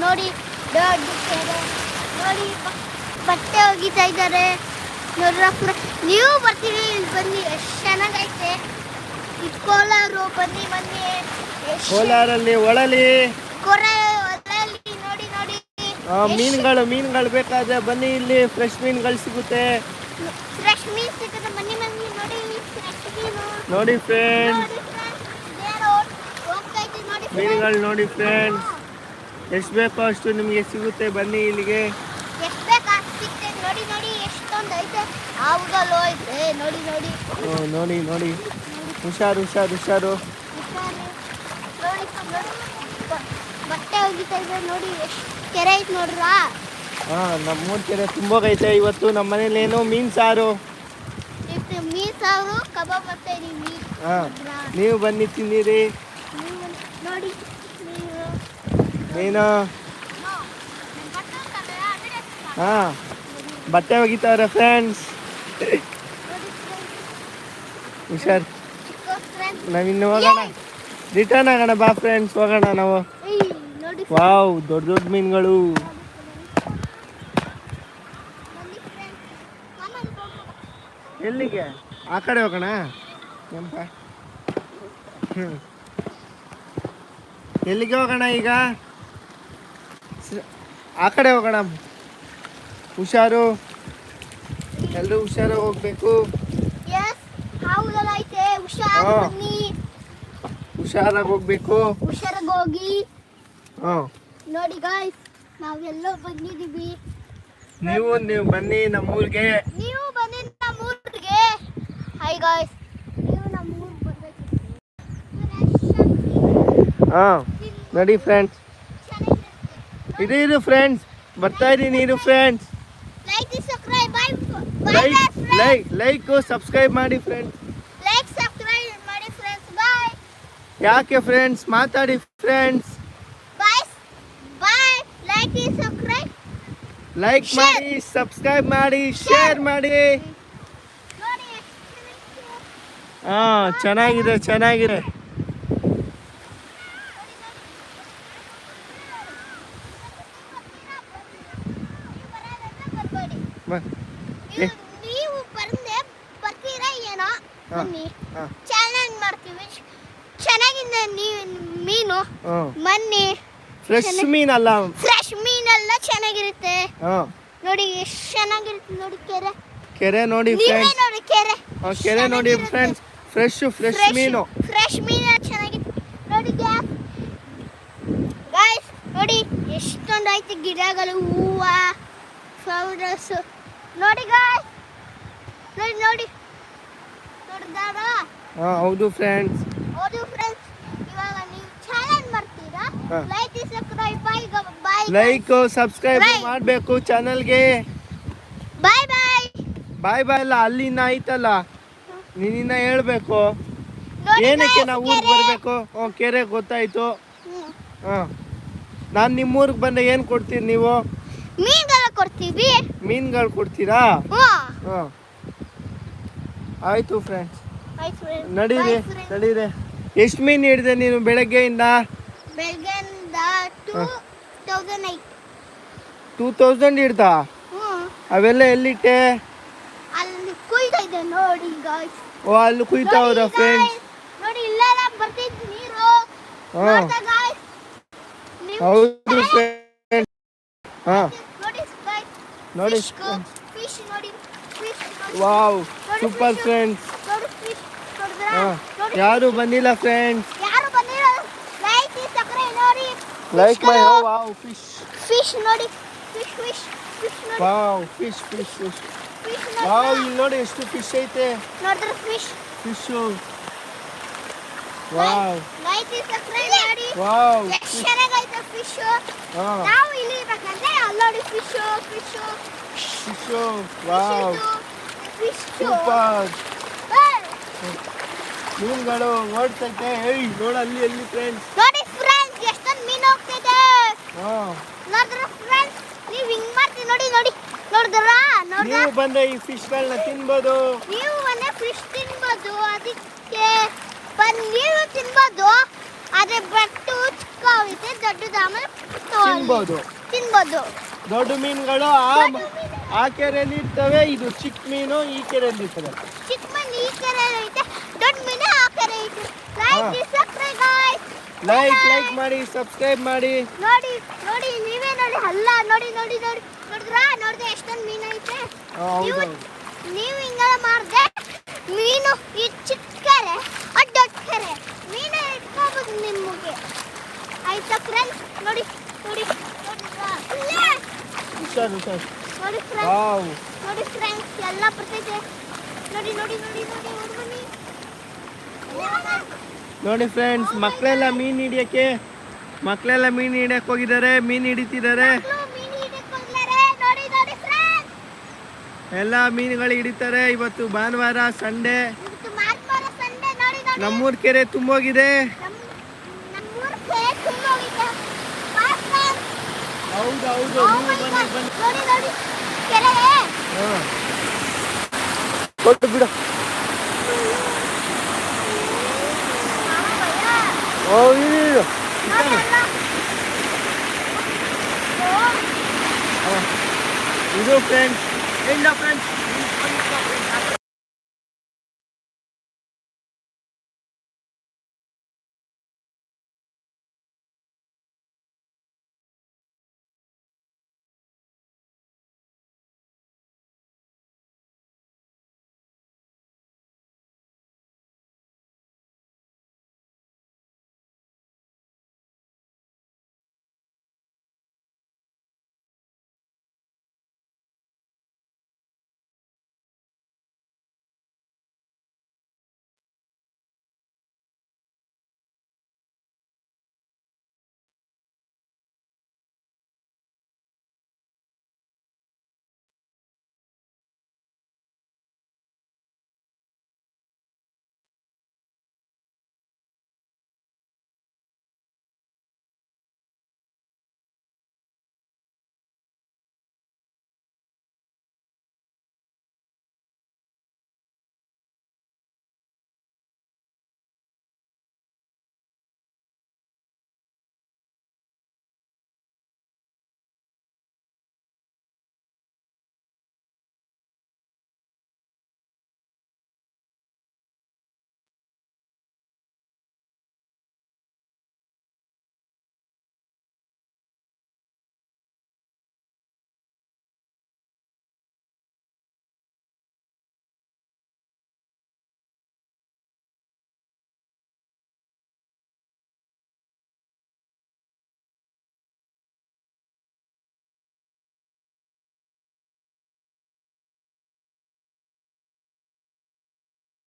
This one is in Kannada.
ನೋಡಿ ನೋಡಿ ಬ- ಬಟ್ಟೆ ಒಗಿತಾ ಇದ್ದಾರೆ. ನೋಡ್ರ ನೀವು ಬರ್ತೀರಿ ಇಲ್ಲಿ ಬನ್ನಿ. ಎಷ್ಟು ಚೆನ್ನಾಗೈತೆ. ಇದು ಕೋಲಾರು ಬನ್ನಿ. ಬನ್ನಿ ಕೋಲಾರಲ್ಲಿ ಒಳಲಿ. ನೋಡಿ ನೋಡಿ. ಮೀನುಗಳು ಮೀನುಗಳು ಬೇಕಾದ್ರೆ ಬನ್ನಿ ಇಲ್ಲಿ. ಫ್ರೆಶ್ ಮೀನುಗಳು ಸಿಗುತ್ತೆ. ಫ್ರೆಶ್ ಮೀನ್ ಸಿಗುತ್ತೆ. ಬನ್ನಿ ಬನ್ನಿ. ನೋಡಿ ಫ್ರೆಶ್ ಮೀನು. ನೋಡಿ ಫ್ರೆಂಡ್ಸ್ ನೋಡಿ ನೋಡಿ. ಮೀನುಗಳು ನೋಡಿ ಫ್ರೆಂಡ್ಸ್ ಎಷ್ಟು ಬೇಕೋ ಅಷ್ಟು ನಿಮಗೆ ಸಿಗುತ್ತೆ? ಬನ್ನಿ ಇಲ್ಲಿಗೆ. ಎಷ್ಟು ಬೇಕಾ ನೋಡಿ ನೋಡಿ ಎಷ್ಟೊಂದು ಐತೆ. ಹೌದಲ್ಲೋ ಐತೆ. ನೋಡಿ ನೋಡಿ. ಓ, ನೋಡಿ ನೋಡಿ. ಹುಷಾರು ಹುಷಾರು ಹುಷಾರು. ಹುಷಾರು. ನೋಡಿ ನೋಡಿ. ಬ- ಬಟ್ಟೆ ಒಗಿತಾ ಇದೆ. ನೋಡಿ ಎಷ್ಟು ಕೆರೆ ಐತೆ ನೋಡ್ರಾ? ಹಾ ನಮ್ಮೂರ ಕೆರೆ ತುಂಬೋಗೈತೆ ಇವತ್ತು ನಮ್ಮ ಮನೇಲಿ ಮೀನು ಮೀನ್ ಸಾರು. ಮೀನ್ ಸಾರು ಕಬಾಬ್ ಮೀನ್ ಹಾ. ನೀವು ಬನ್ನಿ ತಿನ್ನಿರಿ. ನೀವು ನೋಡಿ. ನೀವು ನನ್? ಹಾಂ, ಬಟ್ಟೆ ಒಗಿತಾವ್ರೆ ಫ್ರೆಂಡ್ಸ್ ಹುಷಾರ್. ನಾವಿನ್ನು ಹೋಗೋಣ. ರಿಟರ್ನ್ ಆಗೋಣ, ಬಾ ಫ್ರೆಂಡ್ಸ್ ಹೋಗೋಣ ನಾವು. ವಾವ್ ದೊಡ್ಡ ದೊಡ್ಡ ಮೀನುಗಳು. ಎಲ್ಲಿಗೆ? ಆ ಕಡೆ ಹೋಗೋಣ? ಎಂಪ. ಎಲ್ಲಿಗೆ ಹೋಗೋಣ ಈಗ? ಸ- ಆ ಕಡೆ ಹೋಗೋಣ. ಹುಷಾರು. ಎಲ್ಲರೂ ಹುಷಾರು ಹೋಗ್ಬೇಕು. ಹಾ. ಹುಷಾರಾಗಿ ಹೋಗ್ಬೇಕು. ಹುಷಾರಾಗಿ ಹೋಗಿ. ನೋಡಿ ಗಾಯ್ಸ್ ನಾವೆಲ್ಲೋ ಬಂದಿದೀವಿ ನೀವು ನೀವು ಬನ್ನಿ ನಮ್ಮೂರಿಗೆ. ನೀವು ಬನ್ನಿ ನಮ್ಮ ಊರಿಗೆ ಹಾಯ್ ಗಾಯ್ಸ್ ನೀವು ನಮ್ಮೂರಿಗೆ ಬರ್ಬೇಕು ಹಾಂ. ನೋಡಿ ಫ್ರೆಂಡ್ಸ್ ಇದು ಇದು ಫ್ರೆಂಡ್ಸ್ ಬರ್ತಾ ಇದ್ದೀನಿ ಇದು friends like like like subscribe ಮಾಡಿ ಫ್ರೆಂಡ್ಸ್ ಯಾಕೆ ಫ್ರೆಂಡ್ಸ್ ಮಾತಾಡಿ ಫ್ರೆಂಡ್ಸ್ ಲೈಕ್ ಮಾಡಿ ಸಬ್ಸ್ಕ್ರೈಬ್ ಮಾಡಿ ಶೇರ್ ಮಾಡಿ. ಹಾ ಚೆನ್ನಾಗಿದೆ ಚೆನ್ನಾಗಿದೆ ಬರ್ಬೇಡಿ. ಬ- ನೀವು ಬರ್ದೆ ಬಂದೆ ಬರ್ತೀರಾ ಏನೋ. ಬನ್ನಿ. ಚಾಲೆಂಜ್ ಮಾಡ್ತೀವಿ. ಚೆನ್ನಾಗಿದೆ ನೀವು ಮೀನು. ಮನ್ನಿ ಬನ್ನಿ. ಫ್ರೆಶ್ ಮೀನಲ್ಲ? ಫ್ರೆಶ್ ಮೀನೆಲ್ಲ ಚೆನ್ನಾಗಿರುತ್ತೆ. ನೋಡಿ ಎಷ್ಟು ಚೆನ್ನಾಗಿರುತ್ತೆ ನೋಡಿ ಕೆರೆ. ಕೆರೆ ನೋಡಿ ಫ್ರೆಂಡ್ಸ್ ನೋಡಿ ಕೆರೆ. ಕೆರೆ ನೋಡಿ ಫ್ರೆಂಡ್ಸ್ ಫ್ರೆಶ್ ಫ್ರೆಶ್ ಮೀನು. ಫ್ರೆಶ್ ಮೀನು ಚೆನ್ನಾಗಿತ್ತು. ನೋಡಿ ಗ್ಯಾಸ್ ಗಾಯ್ಸ್ ನೋಡಿ ಎಷ್ಟೊಂದು ಐತೆ ಗಿಡಗಳು ಹೂವ ಫ್ಲವರ್ಸ್ ನೋಡಿ ಗಾಯ್ಸ್ ನೋಡಿ ನೋಡಿ. ನೋಡಿದಾಗ ಹಾ ಹೌದು ಫ್ರೆಂಡ್ಸ್ ಹೌದು ಫ್ರೆಂಡ್ಸ್ ಇವಾಗ ನೀವು ಚಾಲೆಂಜ್ ಮಾಡ್ತೀರಾ? Like subscribe bye bye like subscribe. ಮಾಡಬೇಕು ಚಾನಲ್ಗೆ ಬಾಯ್ ಬೈ ಬೈ ಬೈ ಅಲ್ಲ ಅಲ್ಲಿನ ಐತಲ್ಲ ನೀನಿನ್ನ ಹೇಳ್ಬೇಕು. ಏನಕ್ಕೆ ನಾವು ಊರಿಗೆ ಬರಬೇಕು? ಹ್ಞೂ ಕೆರೆ ಗೊತ್ತಾಯ್ತು. ಹಾ. ನಾನು ನಿಮ್ಮೂರಿಗೆ ಬಂದೆ ಏನು ಕೊಡ್ತೀರಿ ನೀವು? ಕೊಡ್ತೀವಿ ಮೀನುಗಳು ಕೊಡ್ತೀರಾ? ಆಯ್ತು ಹಾಂ. ಆಯಿತು ಫ್ರೆಂಡ್ಸ್. ನಡೀರಿ. ನಡೀರಿ. ಎಷ್ಟು ಮೀನು ಹಿಡಿದೆ ನೀನು ಬೆಳಗ್ಗೆಯಿಂದ? ಟೂ. ತೌಸಂಡ್ ಹಿಡ್ದ? ಅವೆಲ್ಲ ಎಲ್ಲಿಟ್ಟೆ? ಅಲ್ಲಿ ಕುಯ್ತಾ ಓ ಅಲ್ಲಿ ಫ್ರೆಂಡ್ಸ್ ಇಲ್ಲೆಲ್ಲ ಬರ್ತಿದ್ದು ನೀರು. ಹಾಂ. ಹೌದು ಫ್ರೆಂಡ್ಸ್ ಹಾಂ. ನೋಡಿ. ಫಿಶ್ ನೋಡಿ ವಾವ್ ಸೂಪರ್. ಫ್ರೆಂಡ್ಸ್. ಯಾರು ಬಂದಿಲ್ಲ ಫ್ರೆಂಡ್ಸ್? ಯಾರು ಬಂದಿಲ್ಲ? ಲೈಕ್ ಸಕ್ಕರೆ ನೋಡಿ. ಲೈಕ್ ಮೈ ಹೋ ವಾವ್ ಫಿಶ್ ಫಿಶ್ ನೋಡಿ fish fish wow fish fish fish wow ನೋಡಿ ಇಲ್ಲಿ ನೋಡಿ ಎಷ್ಟು ಫಿಶ್ ಐತೆ. ನೋಡಿದ್ರೆ fish fish wow like subscribe ಮಾಡಿ ವಾವ್ ಎಷ್ಟು ಚೆನ್ನಾಗೈತೆ ಫಿಶ್ ನಾವು ಇಲ್ಲಿ ಇರ್ಬೇಕಂದ್ರೆ fish fish fish wow fish super ಮೀನುಗಳು ಓಡ್ತೈತೆ ಹೇಳಿ ನೋಡ ಅಲ್ಲಿ ಅಲ್ಲಿ ಫ್ರೆಂಡ್ಸ್ ನೋಡಿ ಫ್ರೆಂಡ್ಸ್ ಎಷ್ಟೊಂದು ಮೀನು ಹೋಗ್ತಿದೆ. ನೋಡಿದ್ರ ಫ್ರೆಂಡ್ಸ್ ನೀವು ಹಿಂಗ್ ಮಾಡ್ತೀವಿ ನೋಡಿ ನೋಡಿ. ನೋಡಿದ್ರ? ನೀವು ಬಂದ್ರೆ ಈ ಫಿಶ್ಗಳನ್ನ ತಿನ್ಬೋದು. ನೀವು ಮನೆ ಫಿಶ್ ತಿನ್ಬೋದು. ಅದಕ್ಕೆ ನೀವು ತಿನ್ಬೋದು ಆದ್ರೆ ಬಟ್ಟು ಚಿಕ್ಕವೈತೆ ದೊಡ್ಡದು ಆಮೇಲೆ ತಗೊಳ್ಳಿ. ತಿನ್ಬೋದು. ತಿನ್ಬೋದು. ದೊಡ್ಡ ಮೀನುಗಳು ಆ. ಆ ಕೆರೆಯಲ್ಲಿ ಇರ್ತವೆ ಇದು ಚಿಕ್ಕ ಮೀನು ಈ ಕೆರೆಯಲ್ಲಿ ಇರ್ತದೆ. ಚಿಕ್ಕ ಮೀನು ಈ ಕೆರೆ ಐತೆ ದೊಡ್ಡ ಮೀನು ಆ ಕೆರೆ ಐತೆ. Like subscribe guys like like ಮಾಡಿ ಸಬ್ಸ್ಕ್ರೈಬ್ ಮಾಡಿ. ನೋಡಿ ನೋಡಿ ನೀವೇ ನೋಡಿ ಅಲ್ಲ ನೋಡಿ ನೋಡಿ ನೋಡಿ. ನೋಡಿದ್ರಾ? ನೋಡಿದ್ರೆ ಎಷ್ಟೊಂದು ಮೀನು ಐತೆ. ನೀವು ನೀವು ಹಿಂಗೆಲ್ಲ ಮಾಡಿದ್ರೆ ಮೀನು ಈ ಚಿಕ್ಕ ಕೆರೆ ಅದು ದೊಡ್ಡ ಕೆರೆ ಮೀನು ಇಟ್ಕೋಬೋದು ನಿಮಗೆ ಆಯ್ತಾ ಫ್ರೆಂಡ್ಸ್ ನೋಡಿ ನೋಡಿ ನೋಡಿದ್ರಾ? ಇಲ್ಲೇ. ಹುಷಾರು ಹುಷಾರು. ನೋಡಿ ಫ್ರೆಂಡ್ಸ್ ವಾವ್. ನೋಡಿ ಫ್ರೆಂಡ್ಸ್ ಎಲ್ಲ ಬರ್ತೈತೆ. ನೋಡಿ ನೋಡಿ ನೋಡಿ ನೋಡಿ ನೋಡಿ ಬನ್ನಿ. ನೋಡಿ ಫ್ರೆಂಡ್ಸ್ ಮಕ್ಕಳೆಲ್ಲ ಮೀನು ಹಿಡಿಯಕ್ಕೆ ಮಕ್ಕಳೆಲ್ಲ ಮೀನು ಹಿಡಿಯಕ್ಕೆ ಹೋಗಿದ್ದಾರೆ ಮೀನು ಹಿಡಿತಿದ್ದಾರೆ. ಎಲ್ಲ ಮೀನುಗಳು ಹಿಡಿತಾರೆ. ಇವತ್ತು ಭಾನುವಾರ ಸಂಡೇ. ನಮ್ಮೂರ್ ಕೆರೆ ತುಂಬೋಗಿದೆ ನಮ್ಮ ನಮ್ಮೂರ ಕೆರೆ ತುಂಬೋಗಿದೆ ಬಾ friends. ಹೌದು ಹೌದು Oh ನೀವು my ಬನ್ನಿ God. ಬನ್ನಿ ನೋಡಿ ನೋಡಿ ಕೆರೆ ಹಾ. ಕೊಟ್ಟು ಬಿಡು ಮಾಮ ಭಯ. ಓ ಇರು, ಇರು. ನೋಡಿ ಅಲ್ಲ. ಓ, ಇದು ಫ್ರೆಂಡ್ಸ್ ಇಲ್ಲ ಫ್ರೆಂಡ್ಸ್